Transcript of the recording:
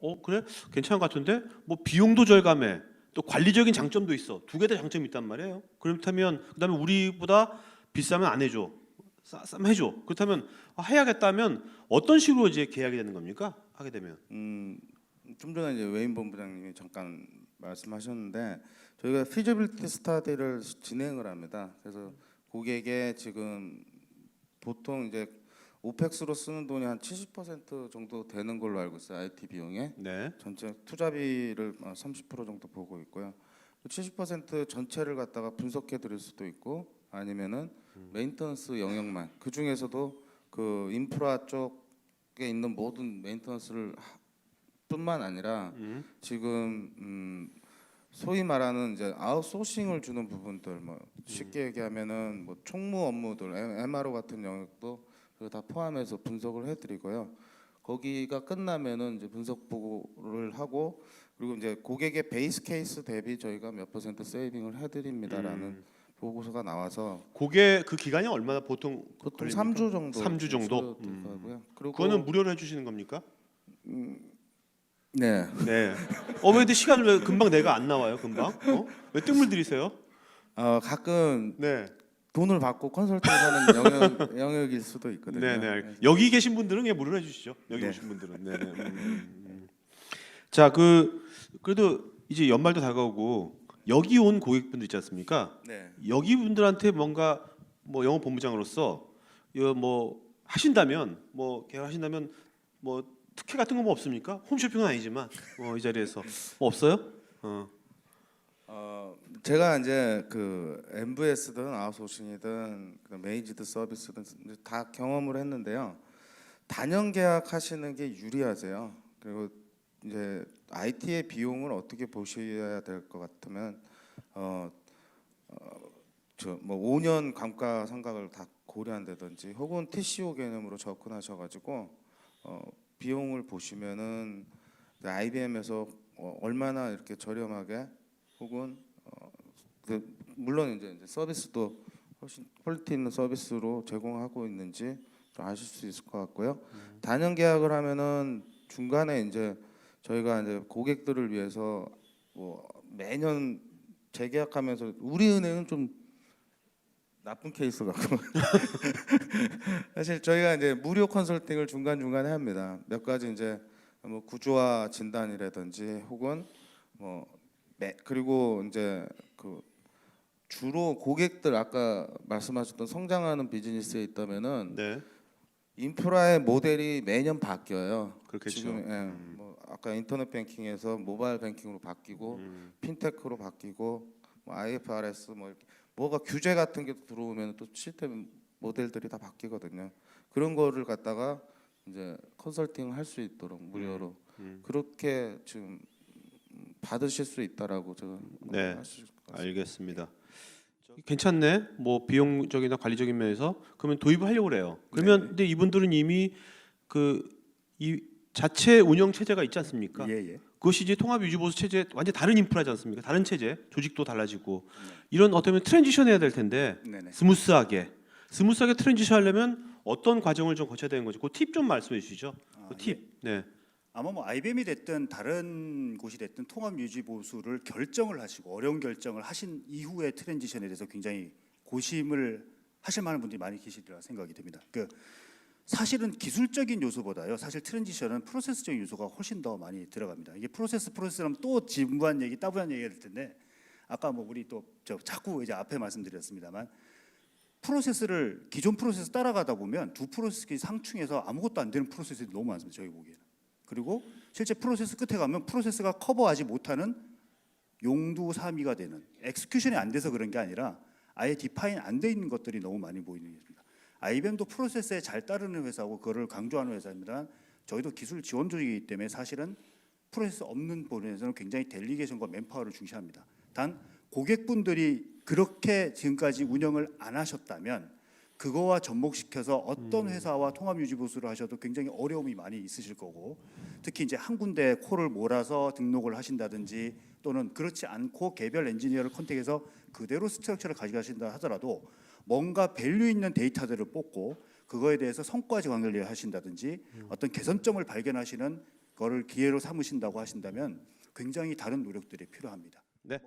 어 그래? 괜찮은 것 같은데? 뭐 비용도 절감해. 또 관리적인 장점도 있어. 두 개 다 장점이 있단 말이에요. 그렇다면 그다음에 우리보다 비싸면 안 해줘. 싸, 싸면 해줘. 그렇다면 아, 해야겠다면 어떤 식으로 이제 계약이 되는 겁니까? 하게 되면. 음, 좀 전에 이제 외인 본부장님이 잠깐 말씀하셨는데 저희가 피지빌티 스타디를 진행을 합니다. 그래서 고객의 지금 보통 이제 오펙스로 쓰는 돈이 한 70% 정도 되는 걸로 알고 있어요. IT 비용에 네 전체 투자비를 어, 30% 정도 보고 있고요. 70% 전체를 갖다가 분석해 드릴 수도 있고 아니면은 메인터넌스 영역만 그 중에서도 그 인프라 쪽에 있는 모든 메인터넌스를 하- 뿐만 아니라 음. 지금 음 소위 말하는 이제 아웃소싱을 주는 부분들 뭐 쉽게 얘기하면은 뭐 총무 업무들 MRO 같은 영역도 그거 다 포함해서 분석을 해드리고요. 거기가 끝나면은 이제 분석 보고를 하고 그리고 이제 고객의 베이스 케이스 대비 저희가 몇 퍼센트 세이빙을 해드립니다라는 음. 보고서가 나와서 그게 그 기간이 얼마나 보통 보통 걸립니까? 3주 정도 삼주 정도? 소요될 음. 거고요. 그리고 그거는 무료로 해주시는 겁니까? 네 네. 어왜 근데 시간을 왜 금방 내가 안 나와요 금방? 어? 왜 뜸을 들이세요? 어, 가끔 네. 돈을 받고 컨설팅 하는 영역 영역일 수도 있거든요. 네네. 알- 여기 계신 분들은 그냥 무료로 해주시죠. 여기 네. 오신 분들은. 네네. 음, 음, 음. 자, 그 그래도 이제 연말도 다가오고 여기 온 고객분들 있지 않습니까? 네. 여기 분들한테 뭔가 뭐 영업 본부장으로서 이거 뭐 하신다면 뭐 계약하신다면 뭐 특혜 같은 거 뭐 없습니까? 홈쇼핑은 아니지만 어, 이 자리에서 뭐 없어요? 어. 어, 제가 이제 그 MVS든 아웃소싱이든 그 메이지드 서비스든 다 경험을 했는데요. 단연 계약하시는 게 유리하세요. 그리고 이제 IT의 비용을 어떻게 보셔야 될 것 같으면 어, 어 저뭐 5년 감가 상각을 다 고려한다든지 혹은 TCO 개념으로 접근하셔가지고 어, 비용을 보시면은 IBM에서 어, 얼마나 이렇게 저렴하게 혹은 어, 그 물론 이제, 이제 서비스도 훨씬 퀄리티 있는 서비스로 제공하고 있는지 좀 아실 수 있을 것 같고요. 단연 계약을 하면은 중간에 이제 저희가 이제 고객들을 위해서 뭐 매년 재계약하면서 우리 은행은 좀 나쁜 케이스 같고 사실 저희가 이제 무료 컨설팅을 중간 중간에 합니다. 몇 가지 이제 뭐 구조화 진단이라든지 혹은 뭐 매, 그리고 이제 그 주로 고객들 아까 말씀하셨던 성장하는 비즈니스에 있다면은 네. 인프라의 모델이 매년 바뀌어요. 그렇겠죠. 지금 예, 뭐 아까 인터넷 뱅킹에서 모바일 뱅킹으로 바뀌고 음. 핀테크로 바뀌고 뭐 IFRS 뭐 이렇게 뭐가 규제 같은 게 들어오면 또 시스템 모델들이 다 바뀌거든요. 그런 거를 갖다가 이제 컨설팅 할 수 있도록 무료로 음. 그렇게 지금 받으실 수 있다라고 제가 네. 알겠습니다. 괜찮네. 뭐 비용적이나 관리적인 면에서 그러면 도입을 하려고 그래요. 그러면 근데 이분들은 이미 그 이 자체 운영 체제가 있지 않습니까? 예, 예. 그것이 이제 통합 유지 보수 체제 완전 다른 인프라지 않습니까? 다른 체제, 조직도 달라지고 이런 어떻게 보면 트랜지션 해야 될 텐데 네 네. 스무스하게 스무스하게 트랜지션 하려면 어떤 과정을 좀 거쳐야 되는 거죠? 그 팁 좀 말씀해 주시죠. 아, 그 팁. 네. 아마 뭐 IBM이 됐든 다른 곳이 됐든 통합 유지 보수를 결정을 하시고 어려운 결정을 하신 이후의 트랜지션에 대해서 굉장히 고심을 하실 만한 분들이 많이 계시리라 생각이 됩니다. 그 사실은 기술적인 요소보다요. 사실 트랜지션은 프로세스적인 요소가 훨씬 더 많이 들어갑니다. 이게 프로세스 프로세스라면 또 진부한 얘기, 따분한 얘기가 될 텐데 아까 뭐 우리 또 저 자꾸 이제 앞에 말씀드렸습니다만 프로세스를 기존 프로세스 따라가다 보면 두 프로세스 상충해서 아무것도 안 되는 프로세스들이 너무 많습니다. 저희 보기에는. 그리고 실제 프로세스 끝에 가면 프로세스가 커버하지 못하는 용두사미가 되는 엑스큐션이 안 돼서 그런 게 아니라 아예 디파인 안 돼 있는 것들이 너무 많이 보이는 것입니다. IBM도 프로세스에 잘 따르는 회사고 그거를 강조하는 회사입니다. 저희도 기술 지원 조직이기 때문에 사실은 프로세스 없는 부분에서는 굉장히 델리게이션과 맨파워를 중시합니다. 단 고객분들이 그렇게 지금까지 운영을 안 하셨다면 그거와 접목시켜서 어떤 회사와 통합 유지 보수를 하셔도 굉장히 어려움이 많이 있으실 거고 특히 이제 한 군데 코를 몰아서 등록을 하신다든지 또는 그렇지 않고 개별 엔지니어를 컨택해서 그대로 스트럭처를 가져가신다 하더라도 뭔가 밸류 있는 데이터들을 뽑고 그거에 대해서 성과지 관계를 하신다든지 어떤 개선점을 발견하시는 거를 기회로 삼으신다고 하신다면 굉장히 다른 노력들이 필요합니다. 네.